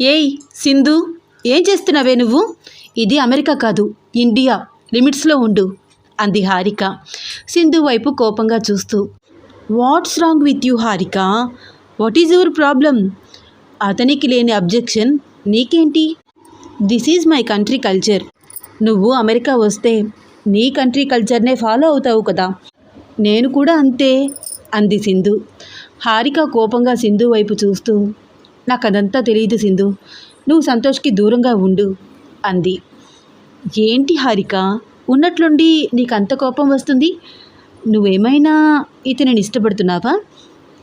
ఏయ్ సింధు ఏం చేస్తున్నావే నువ్వు? ఇది అమెరికా కాదు ఇండియా. లిమిట్స్లో ఉండు అంది హారిక. సింధు వైపు కోపంగా చూస్తూ what's wrong with you Harika? What is your problem? అతనికి లేని అబ్జెక్షన్ నీకేంటి? This is my country culture. నువ్వు అమెరికా వస్తే నీ కంట్రీ కల్చర్నే ఫాలో అవుతావు కదా. నేను కూడా అంతే అంది సింధు. హారిక కోపంగా సింధు వైపు చూస్తూ నాకు అదంతా తెలియదు సింధు. నువ్వు సంతోష్కి దూరంగా ఉండు అంది. ఏంటి హారిక? ఉన్నట్లుండి నీకు అంత కోపం వస్తుంది? నువ్వేమైనా ఇతనిని ఇష్టపడుతున్నావా?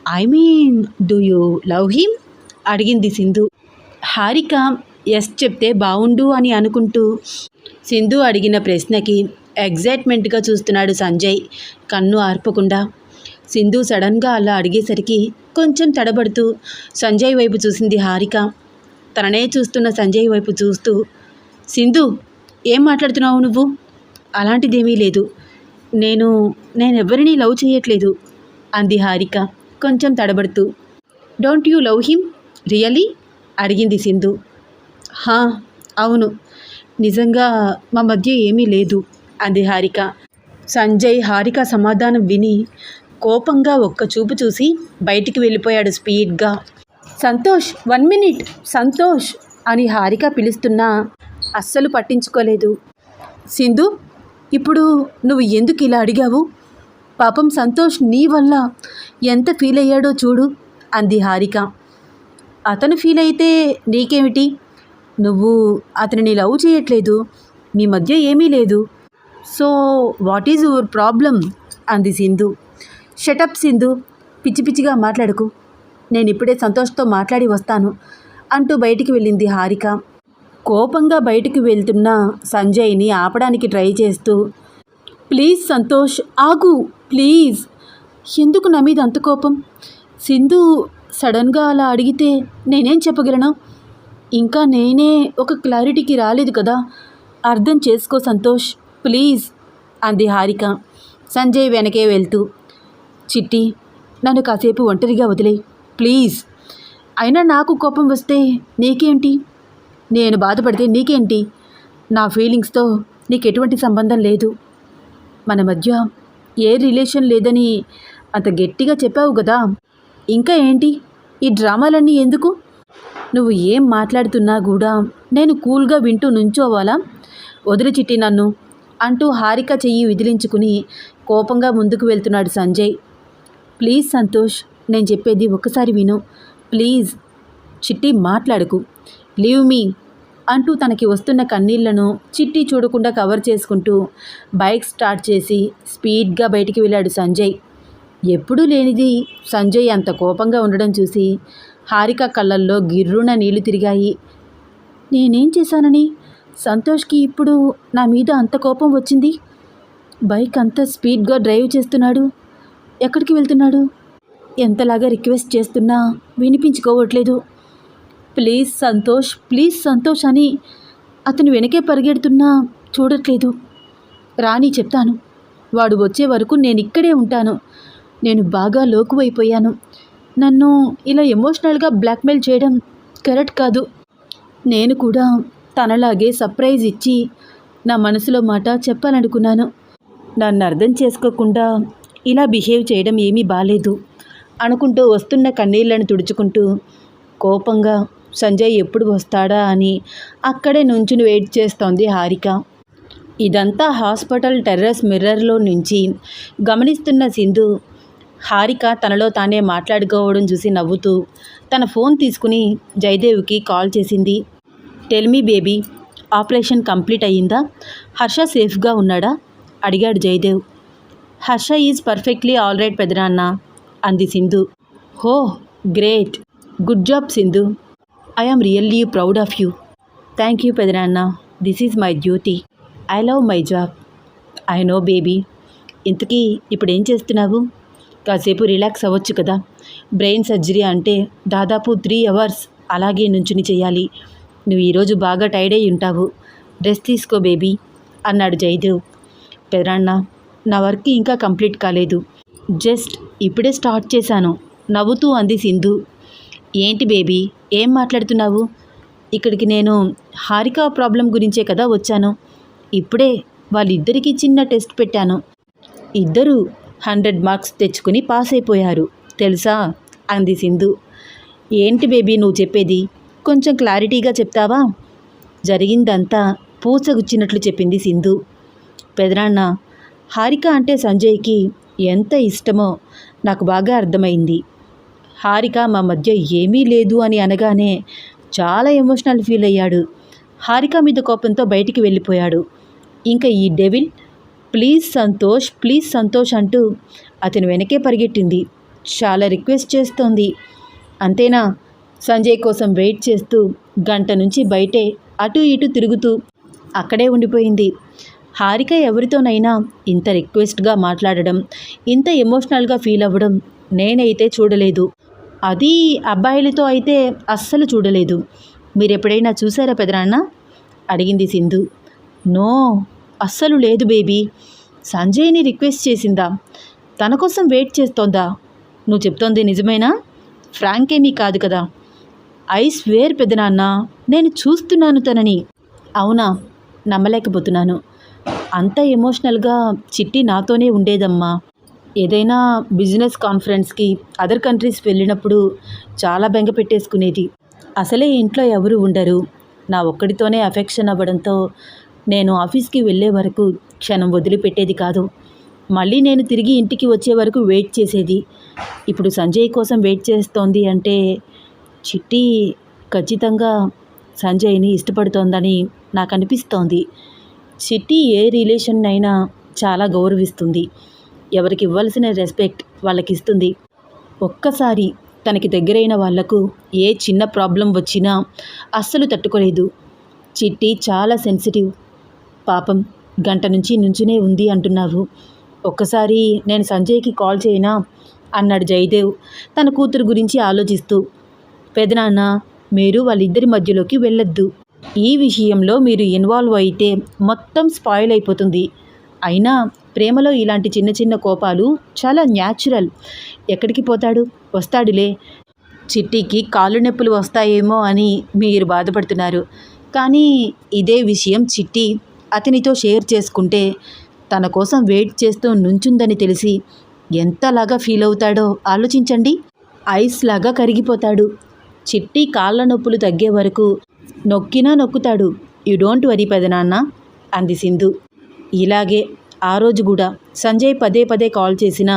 I mean do you love him అడిగింది సింధు. హారిక ఎస్ చెప్తే బావుండు అని అనుకుంటూ సింధు అడిగిన ప్రశ్నకి ఎగ్జైట్మెంట్గా చూస్తున్నాడు సంజయ్. కన్ను ఆర్పకుండా. సింధు సడన్గా అలా అడిగేసరికి కొంచెం తడబడుతూ సంజయ్ వైపు చూసింది హారిక. తననే చూస్తున్న సంజయ్ వైపు చూస్తూ సింధు ఏం మాట్లాడుతున్నావు నువ్వు? అలాంటిదేమీ లేదు. నేను నేనెవ్వరినీ లవ్ చేయట్లేదు అంది హారిక కొంచెం తడబడుతూ. Don't you love him? Really? అడిగింది సింధు. హా అవును. నిజంగా మా మధ్య ఏమీ లేదు అంది హారిక. సంజయ్ హారిక సమాధానం విని కోపంగా ఒక్క చూపు చూసి బయటికి వెళ్ళిపోయాడు స్పీడ్గా. సంతోష్ వన్ మినిట్ సంతోష్ అని హారిక పిలుస్తున్నా అస్సలు పట్టించుకోలేదు. సింధు ఇప్పుడు నువ్వు ఎందుకు ఇలా అడిగావు? పాపం సంతోష్ నీ వల్ల ఎంత ఫీల్ అయ్యాడో చూడు అంది హారిక. అతను ఫీల్ అయితే నీకేమిటి? నువ్వు అతనిని లవ్ చేయట్లేదు మీ మధ్య ఏమీ లేదు. So what is your problem? అంది సింధు. షటప్ సింధు పిచ్చి పిచ్చిగా మాట్లాడుకు. నేను ఇప్పుడే సంతోష్తో మాట్లాడి వస్తాను అంటూ బయటికి వెళ్ళింది హారిక. కోపంగా బయటికి వెళ్తున్న సంజయ్ని ఆపడానికి ట్రై చేస్తూ ప్లీజ్ సంతోష్ ఆగు ప్లీజ్. ఎందుకు నా మీద అంత కోపం? సింధు సడన్గా అలా అడిగితే నేనేం చెప్పగలను? ఇంకా నేనే ఒక క్లారిటీకి రాలేదు కదా. అర్థం చేసుకో సంతోష్ ప్లీజ్ అంది హారిక. సంజయ్ వెనకే వెళ్తూ చిట్టి నన్ను కాసేపు ఒంటరిగా వదిలే. ప్లీజ్. అయినా నాకు కోపం వస్తే నీకేంటి? నేను బాధపడితే నీకేంటి? నా ఫీలింగ్స్తో నీకు ఎటువంటి సంబంధం లేదు. మన మధ్య ఏ రిలేషన్ లేదని అంత గట్టిగా చెప్పావు కదా. ఇంకా ఏంటి? ఈ డ్రామాలన్నీ ఎందుకు? నువ్వు ఏం మాట్లాడుతున్నా కూడా నేను కూల్గా వింటూ నుంచోవాలా? వదిలి చిట్టి నన్ను అంటూ హారిక చెయ్యి విదిలించుకుని కోపంగా ముందుకు వెళ్తున్నాడు సంజయ్. ప్లీజ్ సంతోష్ నేను చెప్పేది ఒక్కసారి విను. ప్లీజ్ చిట్టి మాట్లాడకు. లీవ్ మీ అంటూ తనకి వస్తున్న కన్నీళ్ళను చిట్టి చూడకుండా కవర్ చేసుకుంటూ బైక్ స్టార్ట్ చేసి స్పీడ్గా బయటికి వెళ్ళాడు సంజయ్. ఎప్పుడూ లేనిది సంజయ్ అంత కోపంగా ఉండడం చూసి హారిక కళ్ళల్లో గిర్రున నీళ్ళు తిరిగాయి. నేనేం చేశానని? సంతోష్కి ఇప్పుడు నా మీద అంత కోపం వచ్చింది? బైక్ అంత స్పీడ్గా డ్రైవ్ చేస్తున్నాడు. ఎక్కడికి వెళ్తున్నాడు? ఎంతలాగా రిక్వెస్ట్ చేస్తున్నా వినిపించుకోవట్లేదు. ప్లీజ్ సంతోష్ ప్లీజ్ సంతోష్ అని అతను వెనకే పరిగెడుతున్నా చూడట్లేదు. రాని చెప్తాను వాడు వచ్చే వరకు నేను ఇక్కడే ఉంటాను. నేను బాగా లోకువైపోయాను. నన్ను ఇలా ఎమోషనల్గా బ్లాక్మెయిల్ చేయడం కరెక్ట్ కాదు. నేను కూడా తనలాగే సర్ప్రైజ్ ఇచ్చి నా మనసులో మాట చెప్పాలనుకున్నాను. నన్ను అర్థం చేసుకోకుండా ఇలా బిహేవ్ చేయడం ఏమీ బాలేదు. అనుకుంటూ వస్తున్న కన్నీళ్ళను తుడుచుకుంటూ కోపంగా సంజయ్ ఎప్పుడు వస్తాడా అని అక్కడే నుంచుని వెయిట్ చేస్తోంది హారిక. ఇదంతా హాస్పిటల్ టెర్రస్ మిర్రర్లో నుంచి గమనిస్తున్న సింధు హారిక తనలో తానే మాట్లాడుకోవడం చూసి నవ్వుతూ తన ఫోన్ తీసుకుని జయదేవ్కి కాల్ చేసింది. Tell me baby operation complete అయ్యిందా హర్ష సేఫ్గా ఉన్నాడా? అడిగాడు Jayadev. Harsha is perfectly all right పెదనాన్న అంది Sindhu. Oh great. Good job Sindhu. I am really proud of you. Thank you పెదనాన్న this is my duty. I love my job. I know baby. ఇంతకీ ఇప్పుడు ఏం చేస్తున్నావు? కాసేపు relax అవ్వచ్చు కదా. బ్రెయిన్ సర్జరీ అంటే దాదాపు త్రీ అవర్స్ అలాగే నుంచుని చేయాలి. నువ్వు ఈరోజు బాగా టైర్డ్ అయి ఉంటావు. రెస్ట్ తీసుకో బేబీ అన్నాడు జయదేవ్ పెదనాన్న నా వర్క్ ఇంకా కంప్లీట్ కాలేదు. జస్ట్ ఇప్పుడే స్టార్ట్ చేశాను. నవ్వుతూ అంది సింధు. ఏంటి బేబీ ఏం మాట్లాడుతున్నావు? ఇక్కడికి నేను హారిక ప్రాబ్లం గురించే కదా వచ్చాను. ఇప్పుడే వాళ్ళిద్దరికీ చిన్న టెస్ట్ పెట్టాను. ఇద్దరూ హండ్రెడ్ మార్క్స్ తెచ్చుకుని పాస్ అయిపోయారు. తెలుసా? అంది సింధు. ఏంటి బేబీ నువ్వు చెప్పేది? కొంచెం క్లారిటీగా చెప్తావా? జరిగిందంతా పూసగుచ్చినట్లు చెప్పింది సింధు. పెదనాన్న హారిక అంటే సంజయ్కి ఎంత ఇష్టమో నాకు బాగా అర్థమైంది. హారిక మా మధ్య ఏమీ లేదు అని అనగానే చాలా ఎమోషనల్ ఫీల్ అయ్యాడు. హారిక మీద కోపంతో బయటికి వెళ్ళిపోయాడు. ఇంకా ఈ devil please Santosh please Santosh అంటూ అతను వెనకే పరిగెట్టింది. చాలా రిక్వెస్ట్ చేస్తోంది. అంతేనా? సంజయ్ కోసం వెయిట్ చేస్తూ గంట నుంచి బయటే అటు ఇటు తిరుగుతూ అక్కడే ఉండిపోయింది. హారిక ఎవరితోనైనా ఇంత రిక్వెస్ట్గా మాట్లాడడం ఇంత ఎమోషనల్గా ఫీల్ అవ్వడం నేనైతే చూడలేదు. అది అబ్బాయిలతో అయితే అస్సలు చూడలేదు. మీరు ఎప్పుడైనా చూసారా పెదనాన్న? అడిగింది సింధు. నో అస్సలు లేదు బేబీ. సంజయ్ని రిక్వెస్ట్ చేసిందా? తన కోసం వెయిట్ చేస్తోందా? నువ్వు చెప్తోంది నిజమేనా? ఫ్రాంక్ ఏమీ కాదు కదా. ఐ స్వేర్ పెదనాన్న నేను చూస్తున్నాను తనని. అవునా? నమ్మలేకపోతున్నాను. అంత ఎమోషనల్గా చిట్టి నాతోనే ఉండేదమ్మా. ఏదైనా బిజినెస్ కాన్ఫరెన్స్కి అదర్ కంట్రీస్ వెళ్ళినప్పుడు చాలా బెంగ పెట్టేసుకునేది. అసలే ఇంట్లో ఎవరు ఉండరు. నా ఒక్కడితోనే అఫెక్షన్ అవ్వడంతో నేను ఆఫీస్కి వెళ్ళే వరకు క్షణం వదిలిపెట్టేది కాదు. మళ్ళీ నేను తిరిగి ఇంటికి వచ్చే వరకు వెయిట్ చేసేది. ఇప్పుడు సంజయ్ కోసం వెయిట్ చేస్తోంది అంటే చిట్టి ఖచ్చితంగా సంజయ్ని ఇష్టపడుతోందని నాకు అనిపిస్తోంది చిట్టి ఏ రిలేషన్ అయినా చాలా గౌరవిస్తుంది. ఎవరికి ఇవ్వాల్సిన రెస్పెక్ట్ వాళ్ళకి ఇస్తుంది ఒక్కసారి తనకి దగ్గరైన వాళ్ళకు ఏ చిన్న ప్రాబ్లం వచ్చినా అస్సలు తట్టుకోలేదు. చిట్టి చాలా సెన్సిటివ్. పాపం గంట నుంచి నుంచునే ఉంది అంటున్నారు. ఒక్కసారి నేను సంజయ్కి కాల్ చేయనా? అన్నాడు జయదేవ్ తన కూతురు గురించి ఆలోచిస్తూ. పెదనాన్న మీరు వాళ్ళిద్దరి మధ్యలోకి వెళ్ళొద్దు. ఈ విషయంలో మీరు ఇన్వాల్వ్ అయితే మొత్తం స్పాయిల్ అయిపోతుంది. అయినా ప్రేమలో ఇలాంటి చిన్న చిన్న కోపాలు చాలా న్యాచురల్. ఎక్కడికి పోతాడు? వస్తాడులే. చిట్టికి కాళ్ళు నొప్పులు వస్తాయేమో అని మీరు బాధపడుతున్నారు. కానీ ఇదే విషయం చిట్టి అతనితో షేర్ చేసుకుంటే తన కోసం వెయిట్ చేస్తూ నుంచుందని తెలిసి ఎంతలాగా ఫీల్ అవుతాడో ఆలోచించండి. ఐస్ లాగా కరిగిపోతాడు. చిట్టి కాళ్ళ నొప్పులు తగ్గే వరకు నొక్కినా నొక్కుతాడు. యు డోంట్ వరీ పెదనాన్న అంది సింధు. ఇలాగే ఆ రోజు కూడా సంజయ్ పదే పదే కాల్ చేసినా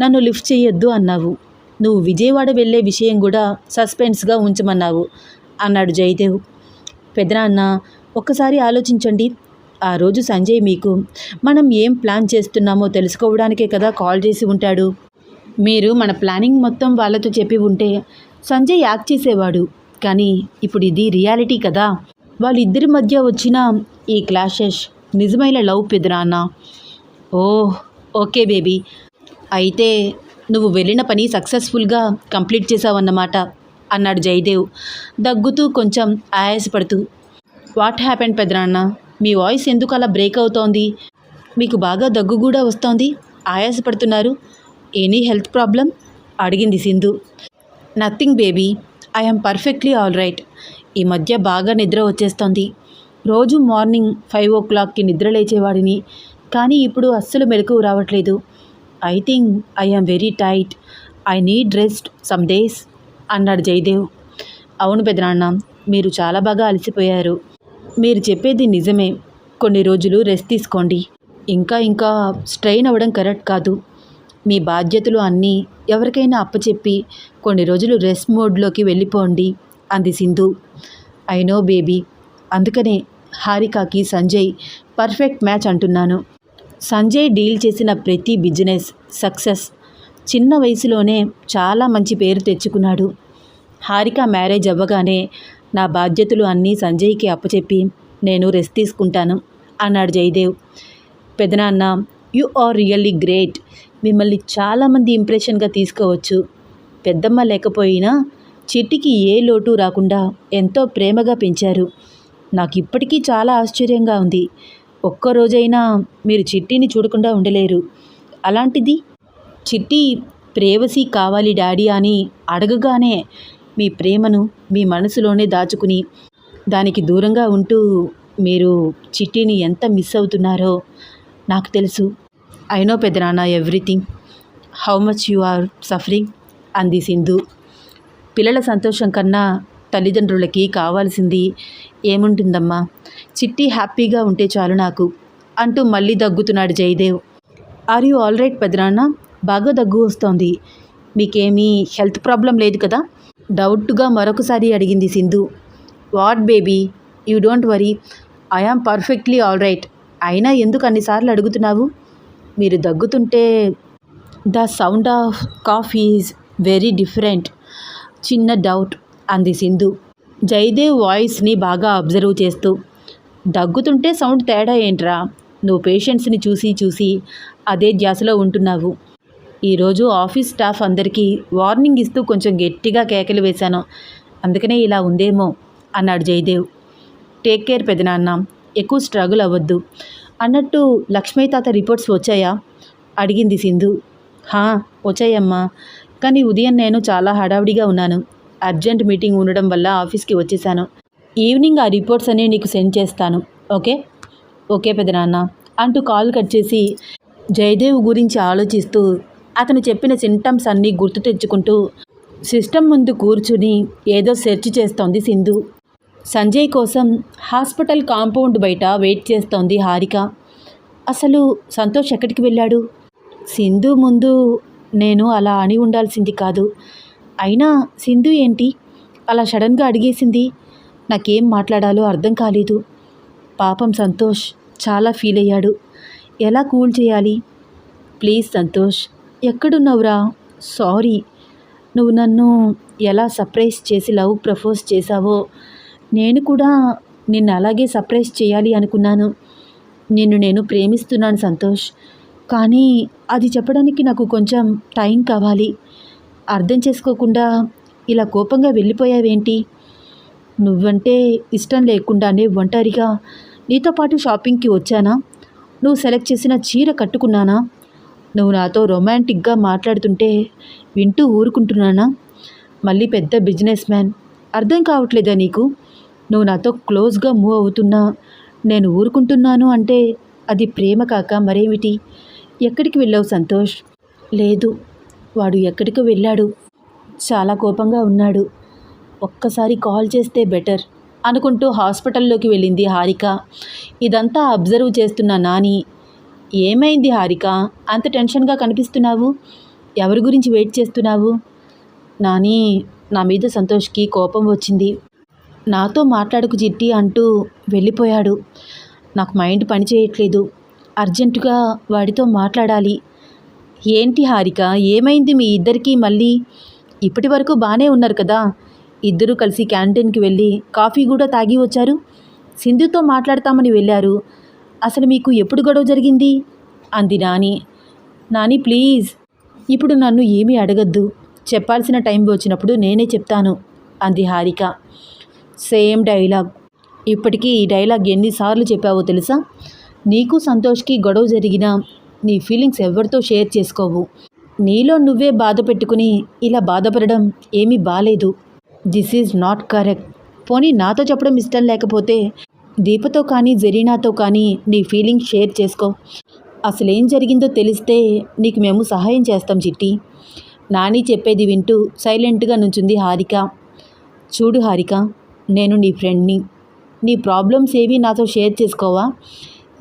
నన్ను లిఫ్ట్ చేయొద్దు అన్నావు. నువ్వు విజయవాడ వెళ్ళే విషయం కూడా సస్పెన్స్గా ఉంచమన్నావు అన్నాడు జయదేవ్. పెదనాన్న ఒక్కసారి ఆలోచించండి. ఆ రోజు సంజయ్ మీకు మనం ఏం ప్లాన్ చేస్తున్నామో తెలుసుకోవడానికే కదా కాల్ చేసి ఉంటాడు. మీరు మన ప్లానింగ్ మొత్తం వాళ్ళతో చెప్పి ఉంటే సంజయ్ యాక్ట్ చేసేవాడు. కానీ ఇప్పుడు ఇది రియాలిటీ కదా? వాళ్ళిద్దరి మధ్య వచ్చిన ఈ క్లాషెస్ నిజమైన లవ్ పెదనాన్న ఓ ఓకే బేబీ. అయితే నువ్వు వెళ్ళిన పని సక్సెస్ఫుల్గా కంప్లీట్ చేసావన్నమాట అన్నాడు జయదేవ్ దగ్గుతూ కొంచెం ఆయాసపడుతూ. వాట్ హ్యాపెన్ పెదనాన్న మీ వాయిస్ ఎందుకు అలా బ్రేక్ అవుతోంది? మీకు బాగా దగ్గు కూడా వస్తోంది ఆయాసపడుతున్నారు. Any health problem? అడిగింది Sindhu. Nothing baby. I'm perfectly all right. ఈ మధ్య బాగా నిద్ర వచ్చేస్తోంది. రోజు మార్నింగ్ ఫైవ్ ఓ క్లాక్కి నిద్ర లేచేవాడిని. కానీ ఇప్పుడు అస్సలు మెలకు రావట్లేదు. I think I'm very tight. I need rest some days అన్నాడు జయదేవ్. అవును పెదనాన్న మీరు చాలా బాగా అలసిపోయారు. మీరు చెప్పేది నిజమే. కొన్ని రోజులు రెస్ట్ తీసుకోండి. ఇంకా ఇంకా స్ట్రెయిన్ అవ్వడం కరెక్ట్ కాదు. మీ బాధ్యతలు అన్నీ ఎవరికైనా అప్పచెప్పి కొన్ని రోజులు రెస్ట్ మోడ్లోకి వెళ్ళిపోండి అంది సింధు. ఐ నో బేబీ అందుకనే హారికాకి సంజయ్ పర్ఫెక్ట్ మ్యాచ్ అంటున్నాను. సంజయ్ డీల్ చేసిన ప్రతి బిజినెస్ సక్సెస్. చిన్న వయసులోనే చాలా మంచి పేరు తెచ్చుకున్నాడు. హారిక మ్యారేజ్ అవ్వగానే నా బాధ్యతలు అన్నీ సంజయ్కి అప్పచెప్పి నేను రెస్ట్ తీసుకుంటాను అన్నాడు జయదేవ్. పెదనాన్న యు ఆర్ రియల్లీ గ్రేట్. మిమ్మల్ని చాలామంది ఇంప్రెషన్గా తీసుకోవచ్చు. పెద్దమ్మ లేకపోయినా చిట్టికి ఏ లోటు రాకుండా ఎంతో ప్రేమగా పెంచారు. నాకు ఇప్పటికీ చాలా ఆశ్చర్యంగా ఉంది. ఒక్కరోజైనా మీరు చిట్టిని చూడకుండా ఉండలేరు. అలాంటిది చిట్టి ప్రేవసీ కావాలి డాడీ అని అడగగానే మీ ప్రేమను మీ మనసులోనే దాచుకుని దానికి దూరంగా ఉంటూ మీరు చిట్టిని ఎంత మిస్ అవుతున్నారో నాకు తెలుసు. ఐ నో పెదనాన్న everything how much you are suffering అంది సింధు. పిల్లల సంతోషం కన్నా తల్లిదండ్రులకి కావాల్సింది ఏముంటుందమ్మా? చిట్టి హ్యాపీగా ఉంటే చాలు నాకు అంటూ మళ్ళీ దగ్గుతున్నాడు Jayadev. Are you all right పెదనాన్న బాగా దగ్గు వస్తోంది. మీకేమీ హెల్త్ ప్రాబ్లం లేదు కదా? డౌట్గా మరొకసారి అడిగింది Sindhu. What baby you don't worry I am perfectly all right అయినా ఎందుకు అన్నిసార్లు అడుగుతున్నావు? మీరు దగ్గుతుంటే the sound of cough is very different. చిన్న డౌట్ అంది సింధు. జయదేవ్ వాయిస్ని బాగా అబ్జర్వ్ చేస్తూ దగ్గుతుంటే సౌండ్ తేడా ఏంట్రా? నువ్వు పేషెంట్స్ని చూసి చూసి అదే ధ్యాసలో ఉంటున్నావు. ఈరోజు ఆఫీస్ స్టాఫ్ అందరికీ వార్నింగ్ ఇస్తూ కొంచెం గట్టిగా కేకలు వేశాను. అందుకనే ఇలా ఉందేమో అన్నాడు జయదేవ్. టేక్ కేర్ పెదనాన్న. ఎక్కువ స్ట్రగుల్ అవ్వద్దు. అన్నట్టు లక్ష్మీ తాత రిపోర్ట్స్ వచ్చాయా? అడిగింది సింధు. హా వచ్చాయమ్మా. కానీ ఉదయం నేను చాలా హడావిడిగా ఉన్నాను. అర్జెంట్ మీటింగ్ ఉండడం వల్ల ఆఫీస్కి వచ్చేసాను. ఈవినింగ్ ఆ రిపోర్ట్స్ అనే నీకు సెండ్ చేస్తాను. ఓకే? ఓకే పెదనాన్న అంటూ కాల్ కట్ చేసి జయదేవ్ గురించి ఆలోచిస్తూ అతను చెప్పిన సింటమ్స్ అన్నీ గుర్తు తెచ్చుకుంటూ సిస్టమ్ ముందు కూర్చుని ఏదో సెర్చ్ చేస్తోంది సింధు. సంజయ్ కోసం హాస్పిటల్ కాంపౌండ్ బయట వెయిట్ చేస్తోంది హారిక. అసలు సంతోష్ ఎక్కడికి వెళ్ళాడు? సింధు ముందు నేను అలా అని ఉండాల్సింది కాదు. అయినా సింధు ఏంటి? అలా సడన్గా అడిగేసింది. నాకేం మాట్లాడాలో అర్థం కాలేదు. పాపం సంతోష్ చాలా ఫీల్ అయ్యాడు. ఎలా కూల్ చేయాలి? ప్లీజ్ సంతోష్ ఎక్కడున్నావురా? సారీ. నువ్వు నన్ను ఎలా సర్ప్రైజ్ చేసి లవ్ ప్రపోజ్ చేశావో నేను కూడా నిన్ను అలాగే సర్ప్రైజ్ చేయాలి అనుకున్నాను. నిన్ను నేను ప్రేమిస్తున్నాను సంతోష్. కానీ అది చెప్పడానికి నాకు కొంచెం టైం కావాలి. అర్థం చేసుకోకుండా ఇలా కోపంగా వెళ్ళిపోయావేంటి? నువ్వంటే ఇష్టం లేకుండానే ఒంటరిగా నీతో పాటు షాపింగ్కి వచ్చానా? నువ్వు సెలెక్ట్ చేసిన చీర కట్టుకున్నానా? నువ్వు నాతో రొమాంటిక్గా మాట్లాడుతుంటే వింటూ ఊరుకుంటున్నానా? మళ్ళీ పెద్ద బిజినెస్ మ్యాన్. అర్థం కావట్లేదా నీకు? నువ్వు నాతో క్లోజ్గా మూవ్ అవుతున్నా నేను ఊరుకుంటున్నాను అంటే అది ప్రేమ కాక మరేమిటి? ఎక్కడికి వెళ్ళావు సంతోష్? లేదు వాడు ఎక్కడికి వెళ్ళాడు. చాలా కోపంగా ఉన్నాడు. ఒక్కసారి కాల్ చేస్తే బెటర్ అనుకుంటూ హాస్పిటల్లోకి వెళ్ళింది హారిక. ఇదంతా అబ్జర్వ్ చేస్తున్న నాని. ఏమైంది హారిక? అంత టెన్షన్గా కనిపిస్తున్నావు? ఎవరి గురించి వెయిట్ చేస్తున్నావు? నాని నా మీద సంతోష్కి కోపం వచ్చింది. నాతో మాట్లాడుకు జిట్టి అంటూ వెళ్ళిపోయాడు. నాకు మైండ్ పనిచేయట్లేదు అర్జెంటుగా వాడితో మాట్లాడాలి. ఏంటి హారిక ఏమైంది మీ ఇద్దరికీ మళ్ళీ? ఇప్పటి వరకు బాగానే ఉన్నారు కదా. ఇద్దరూ కలిసి క్యాంటీన్కి వెళ్ళి కాఫీ కూడా తాగి వచ్చారు. సింధుతో మాట్లాడతామని వెళ్ళారు. అసలు మీకు ఎప్పుడు గొడవ జరిగింది? అంది నాని. నాని ప్లీజ్. ఇప్పుడు నన్ను ఏమీ అడగద్దు. చెప్పాల్సిన టైం వచ్చినప్పుడు నేనే చెప్తాను అంది హారిక. Same dialogue. ఇప్పటికీ ఈ డైలాగ్ ఎన్నిసార్లు చెప్పావో తెలుసా? నీకు సంతోష్కి గొడవ జరిగినా నీ ఫీలింగ్స్ ఎవరితో షేర్ చేసుకోవు. నీలో నువ్వే బాధ పెట్టుకుని ఇలా బాధపడడం ఏమీ బాలేదు. This is not correct. పోనీ నాతో చెప్పడం ఇష్టం లేకపోతే దీపతో కానీ జరీనాతో కానీ నీ ఫీలింగ్స్ షేర్ చేసుకో. అసలేం జరిగిందో తెలిస్తే నీకు మేము సహాయం చేస్తాం చిట్టి. నాని చెప్పేది వింటూ సైలెంట్గా నుంచుంది హారిక. చూడు హారిక నేను నీ ఫ్రెండ్ని. నీ ప్రాబ్లమ్స్ ఏవి నాతో షేర్ చేసుకోవా?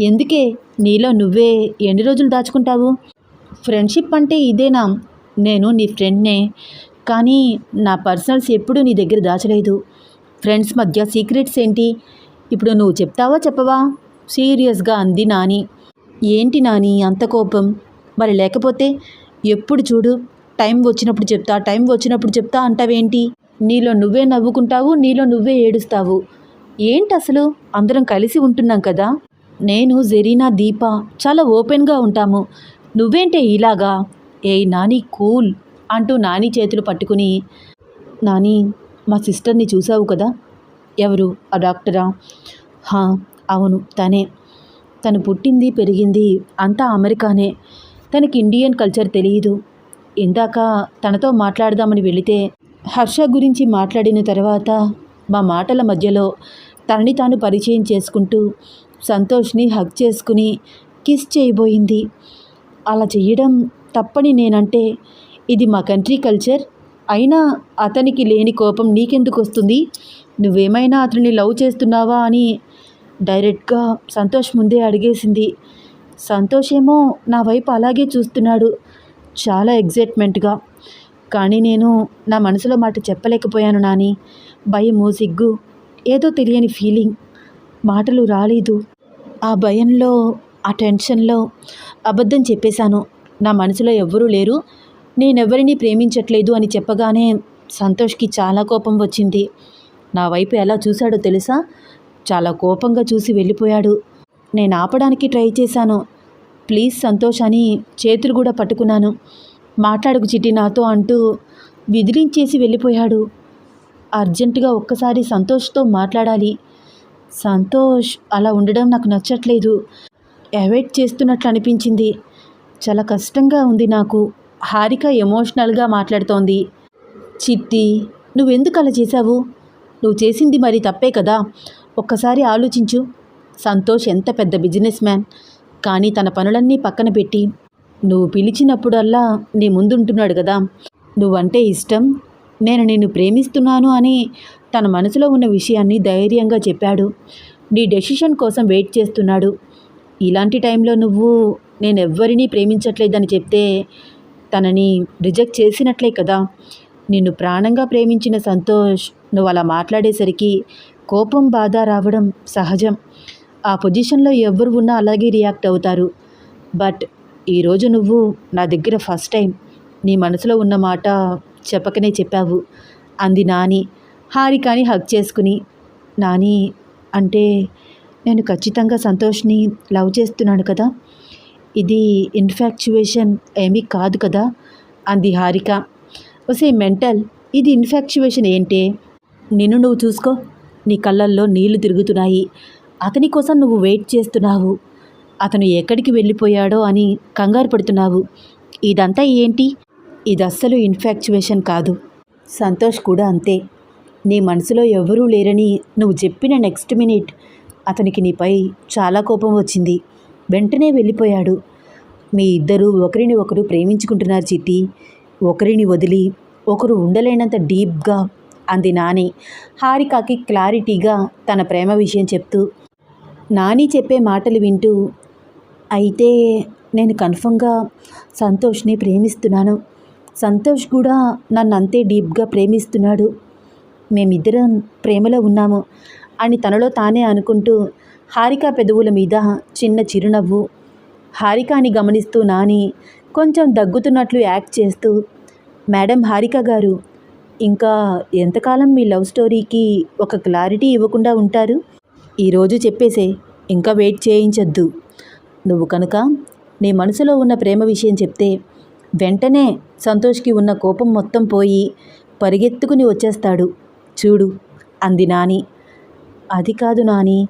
ఎందుకే నీలో నువ్వే ఎన్ని రోజులు దాచుకుంటావు? ఫ్రెండ్షిప్ అంటే ఇదేనా? నేను నీ ఫ్రెండ్నే కానీ నా పర్సనల్స్ ఎప్పుడూ నీ దగ్గర దాచలేదు. ఫ్రెండ్స్ మధ్య సీక్రెట్స్ ఏంటి? ఇప్పుడు నువ్వు చెప్తావా చెప్పవా? సీరియస్గా అంది నాని. ఏంటి నాని అంత కోపం? మరి లేకపోతే ఎప్పుడు చూడు టైం వచ్చినప్పుడు చెప్తా టైం వచ్చినప్పుడు చెప్తా అంటావేంటి? నీలో నువ్వే నవ్వుకుంటావు నీలో నువ్వే ఏడుస్తావు. ఏంటి అసలు అందరం కలిసి ఉంటున్నాం కదా? నేను జెరీనా దీప చాలా ఓపెన్గా ఉంటాము. నువ్వేంటే ఇలాగా? ఏయ్ నాని కూల్ అంటూ నాని చేతులు పట్టుకుని నాని మా సిస్టర్ని చూసావు కదా? ఎవరు? ఆ డాక్టరా? హా అవును తనే. తను పుట్టింది పెరిగింది అంతా అమెరికానే. తనకి ఇండియన్ కల్చర్ తెలియదు ఇందాక తనతో మాట్లాడదామని వెళితే హర్ష గురించి మాట్లాడిన తర్వాత మా మాటల మధ్యలో తనని తాను పరిచయం చేసుకుంటూ సంతోష్ని హగ్ చేసుకుని కిస్ చేయబోయింది. అలా చెయ్యడం తప్పని నేనంటే ఇది మా కంట్రీ కల్చర్. అయినా అతనికి లేని కోపం నీకెందుకు వస్తుంది? నువ్వేమైనా అతన్ని లవ్ చేస్తున్నావా అని డైరెక్ట్గా సంతోష్ ముందే అడిగేసింది. సంతోష్ ఏమో నా వైపు అలాగే చూస్తున్నాడు చాలా ఎగ్జైట్మెంట్గా. కానీ నేను నా మనసులో మాట చెప్పలేకపోయాను నాని. భయము సిగ్గు ఏదో తెలియని ఫీలింగ్. మాటలు రాలేదు. ఆ భయంలో ఆ టెన్షన్లో అబద్ధం చెప్పేశాను. నా మనసులో ఎవ్వరూ లేరు. నేనెవరిని ప్రేమించట్లేదు అని చెప్పగానే సంతోష్కి చాలా కోపం వచ్చింది. నా వైపు ఎలా చూశాడో తెలుసా? చాలా కోపంగా చూసి వెళ్ళిపోయాడు. నేను ఆపడానికి ట్రై చేశాను. ప్లీజ్ సంతోష్ అని చేతులు కూడా పట్టుకున్నాను. మాట్లాడుకు చిట్టి నాతో అంటూ విదిలించేసి వెళ్ళిపోయాడు. అర్జెంటుగా ఒక్కసారి సంతోష్తో మాట్లాడాలి. సంతోష్ అలా ఉండడం నాకు నచ్చట్లేదు. అవాయిడ్ చేస్తున్నట్లు అనిపించింది. చాలా కష్టంగా ఉంది నాకు. హారిక ఎమోషనల్గా మాట్లాడుతోంది. చిట్టి నువ్వెందుకు అలా చేశావు? నువ్వు చేసింది మరి తప్పే కదా. ఒక్కసారి ఆలోచించు. సంతోష్ ఎంత పెద్ద బిజినెస్ మ్యాన్. కానీ తన పనులన్నీ పక్కన పెట్టి నువ్వు పిలిచినప్పుడల్లా నీ ముందుంటున్నాడు కదా. నువ్వంటే ఇష్టం. నేను నిన్ను ప్రేమిస్తున్నాను అని తన మనసులో ఉన్న విషయాన్ని ధైర్యంగా చెప్పాడు. నీ డెసిషన్ కోసం వెయిట్ చేస్తున్నాడు. ఇలాంటి టైంలో నువ్వు నేను ఎవ్వరినీ ప్రేమించట్లేదని చెప్తే తనని రిజెక్ట్ చేసినట్లే కదా. నిన్ను ప్రాణంగా ప్రేమించిన సంతోష్ నువ్వు అలా మాట్లాడేసరికి కోపం బాధ రావడం సహజం. ఆ పొజిషన్లో ఎవరు ఉన్నా అలాగే రియాక్ట్ అవుతారు. బట్ ఈరోజు నువ్వు నా దగ్గర ఫస్ట్ టైం నీ మనసులో ఉన్న మాట చెప్పకనే చెప్పావు. అంది నాని. హారికాని హక్ చేసుకుని నాని అంటే నేను ఖచ్చితంగా సంతోష్ని లవ్ చేస్తున్నాను కదా. ఇది ఇన్ఫాక్చువేషన్ ఏమీ కాదు కదా అంది హారిక. ఒసే మెంటల్ ఇది ఇన్ఫాక్చువేషన్ ఏంటే? నిన్ను నువ్వు చూసుకో. నీ కళ్ళల్లో నీళ్ళు తిరుగుతున్నాయి. అతని కోసం నువ్వు వెయిట్ చేస్తున్నావు. అతను ఎక్కడికి వెళ్ళిపోయాడో అని కంగారు పడుతున్నావు. ఇదంతా ఏంటి? ఇది అస్సలు ఇన్ఫాక్చువేషన్ కాదు. సంతోష్ కూడా అంతే. నీ మనసులో ఎవరూ లేరని నువ్వు చెప్పిన నెక్స్ట్ మినిట్ అతనికి నీపై చాలా కోపం వచ్చింది. వెంటనే వెళ్ళిపోయాడు. మీ ఇద్దరూ ఒకరిని ఒకరు ప్రేమించుకుంటున్నారు చిట్టి. ఒకరిని వదిలి ఒకరు ఉండలేనంత డీప్గా అంది నాని. హారికకి క్లారిటీగా తన ప్రేమ విషయం చెప్తూ నాని చెప్పే మాటలు వింటూ అయితే నేను కన్ఫర్మ్గా సంతోష్ని ప్రేమిస్తున్నాను. సంతోష్ కూడా నన్ను అంతే డీప్గా ప్రేమిస్తున్నాడు. మేమిద్దరం ప్రేమలో ఉన్నాము అని తనలో తానే అనుకుంటూ హారిక పెదవుల మీద చిన్న చిరునవ్వు హారికాని గమనిస్తూ నాని కొంచెం దగ్గుతున్నట్లు యాక్ట్ చేస్తూ మేడం హారిక గారు ఇంకా ఎంతకాలం మీ లవ్ స్టోరీకి ఒక క్లారిటీ ఇవ్వకుండా ఉంటారు? ఈరోజు చెప్పేసే ఇంకా వెయిట్ చేయించొద్దు. నువ్వు కనుక నీ మనసులో ఉన్న ప్రేమ విషయం చెప్తే వెంటనే సంతోష్కి ఉన్న కోపం మొత్తం పోయి పరిగెత్తుకుని వచ్చేస్తాడు. చూడు అంది నాని. అది కాదు నాని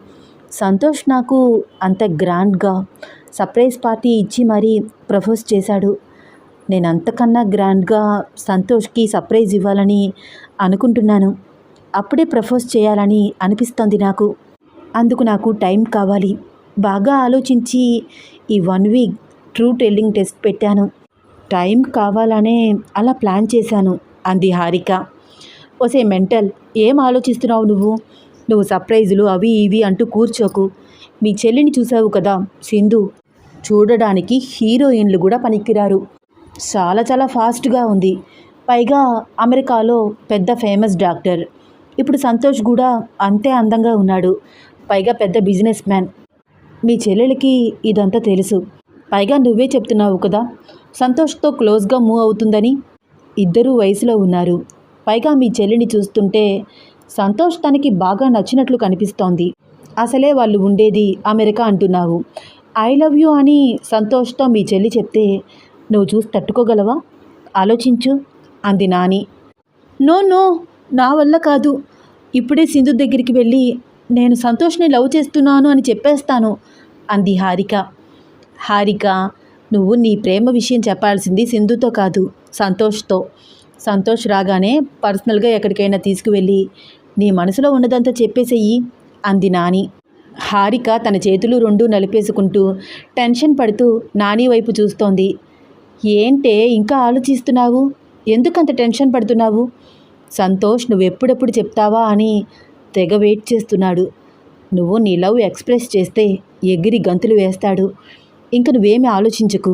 సంతోష్ నాకు అంత గ్రాండ్గా సర్ప్రైజ్ పార్టీ ఇచ్చి మరీ ప్రపోజ్ చేశాడు. నేను అంతకన్నా గ్రాండ్గా సంతోష్కి సర్ప్రైజ్ ఇవ్వాలని అనుకుంటున్నాను. అప్పుడే ప్రపోజ్ చేయాలని అనిపిస్తుంది నాకు. అందుకు నాకు టైం కావాలి. బాగా ఆలోచించి ఈ one week true telling test పెట్టాను. టైం కావాలనే అలా ప్లాన్ చేశాను అంది హారిక. ఒసే మెంటల్ ఏం ఆలోచిస్తున్నావు నువ్వు? నువ్వు సర్ప్రైజులు అవి ఇవి అంటూ కూర్చోకు. మీ చెల్లిని చూసావు కదా సింధు. చూడడానికి హీరోయిన్లు కూడా పనికిరారు. చాలా చాలా ఫాస్ట్గా ఉంది. పైగా అమెరికాలో పెద్ద ఫేమస్ డాక్టర్. ఇప్పుడు సంతోష్ కూడా అంతే అందంగా ఉన్నాడు. పైగా పెద్ద బిజినెస్ మ్యాన్. మీ చెల్లెలకి ఇదంతా తెలుసు. పైగా నువ్వే చెప్తున్నావు కదా సంతోష్తో క్లోజ్గా మూవ్ అవుతుందని. ఇద్దరూ వయసులో ఉన్నారు. పైగా మీ చెల్లిని చూస్తుంటే సంతోష్ తనకి బాగా నచ్చినట్లు కనిపిస్తోంది. అసలే వాళ్ళు ఉండేది అమెరికా అంటున్నావు. ఐ లవ్ యూ అని సంతోష్తో మీ చెల్లి చెప్తే నువ్వు చూసి తట్టుకోగలవా? ఆలోచించు అంది నాని. నో నో నా వల్ల కాదు. ఇప్పుడే సింధు దగ్గరికి వెళ్ళి నేను సంతోష్ని లవ్ చేస్తున్నాను అని చెప్పేస్తాను అంది హారిక. హారిక నువ్వు నీ ప్రేమ విషయం చెప్పాల్సింది సింధుతో కాదు సంతోష్తో. సంతోష్ రాగానే పర్సనల్గా ఎక్కడికైనా తీసుకువెళ్ళి నీ మనసులో ఉన్నదంతా చెప్పేసేయి అంది నాని. హారిక తన చేతులు రెండు నలిపేసుకుంటూ టెన్షన్ పడుతూ నాని వైపు చూస్తోంది. ఏంటే ఇంకా ఆలోచిస్తున్నావు? ఎందుకంత టెన్షన్ పడుతున్నావు? సంతోష్ నువ్వు ఎప్పుడెప్పుడు చెప్తావా అని తెగ వెయిట్ చేస్తున్నాడు. నువ్వు నీ లవ్ ఎక్స్ప్రెస్ చేస్తే ఎగిరి గంతులు వేస్తాడు. ఇంక నువ్వేమి ఆలోచించకు.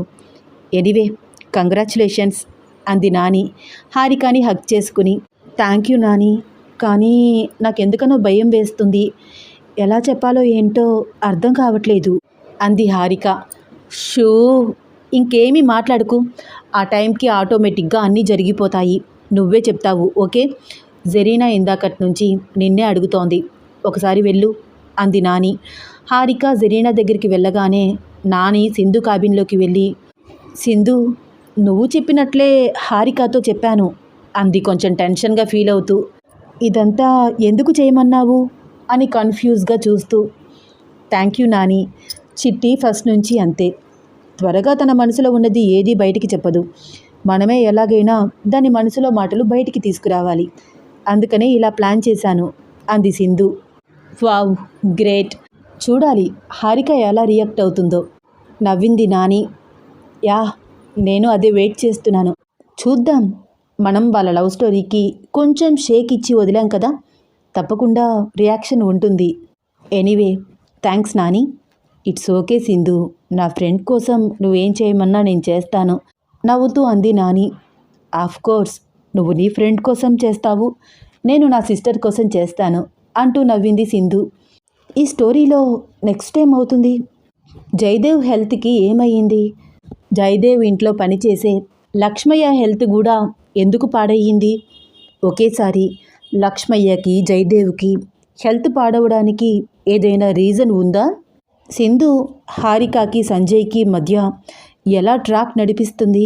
ఎనీవే కంగ్రాచులేషన్స్ అంది నాని. హారికాని హక్ చేసుకుని థ్యాంక్ యూ నాని కానీ నాకెందుకనో భయం వేస్తుంది. ఎలా చెప్పాలో ఏంటో అర్థం కావట్లేదు అంది హారిక. షూ ఇంకేమీ మాట్లాడుకు. ఆ టైంకి ఆటోమేటిక్గా అన్నీ జరిగిపోతాయి. నువ్వే చెప్తావు ఓకే? జెరీనా ఇందాకటి నుంచి నిన్నే అడుగుతోంది. ఒకసారి వెళ్ళు అంది నాని. హారిక జెరీనా దగ్గరికి వెళ్ళగానే నాని సింధు కాబిన్లోకి వెళ్ళి సింధు నువ్వు చెప్పినట్లే హారికతో చెప్పాను అంది కొంచెం టెన్షన్గా ఫీల్ అవుతూ. ఇదంతా ఎందుకు చేయమన్నావు? అని కన్ఫ్యూజ్గా చూస్తూ. థ్యాంక్ యూ నాని చిట్టి ఫస్ట్ నుంచి అంతే. త్వరగా తన మనసులో ఉన్నది ఏది బయటికి చెప్పదు. మనమే ఎలాగైనా దాని మనసులో మాటలు బయటికి తీసుకురావాలి. అందుకనే ఇలా ప్లాన్ చేశాను అంది సింధు. Wow great. చూడాలి హారిక ఎలా రియాక్ట్ అవుతుందో. నవ్వింది నాని. యా నేను అదే వెయిట్ చేస్తున్నాను. చూద్దాం. మనం వాళ్ళ లవ్ స్టోరీకి కొంచెం షేక్ ఇచ్చి వదిలాం కదా. తప్పకుండా రియాక్షన్ ఉంటుంది. Anyway thanks Nani. It's okay Sindhu. నా ఫ్రెండ్ కోసం నువ్వేం చేయమన్నా నేను చేస్తాను నవ్వుతూ అంది నాని. Of course. నువ్వు నీ ఫ్రెండ్ కోసం చేస్తావు నేను నా సిస్టర్ కోసం చేస్తాను అంటూ నవ్వింది సింధు. ఈ స్టోరీలో నెక్స్ట్ ఏం అవుతుంది జయదేవ్ హెల్త్కి ఏమయ్యింది? జయదేవ్ ఇంట్లో పనిచేసే లక్ష్మయ్య హెల్త్ కూడా ఎందుకు పాడయ్యింది? ఒకేసారి లక్ష్మయ్యకి జయదేవ్కి హెల్త్ పాడవడానికి ఏదైనా రీజన్ ఉందా? సింధు హారికకి సంజయ్కి మధ్య ఎలా ట్రాక్ నడిపిస్తుంది?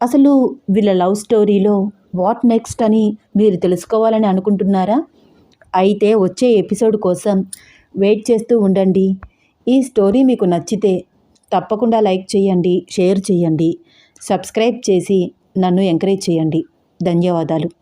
అసలు వీళ్ళ లవ్ స్టోరీలో వాట్ నెక్స్ట్ అని మీరు తెలుసుకోవాలని అనుకుంటున్నారా? అయితే వచ్చే ఎపిసోడ్ కోసం వెయిట్ చేస్తూ ఉండండి. ఈ స్టోరీ మీకు నచ్చితే తప్పకుండా లైక్ చేయండి షేర్ చేయండి సబ్స్క్రైబ్ చేసి నన్ను ఎంకరేజ్ చేయండి. ధన్యవాదాలు.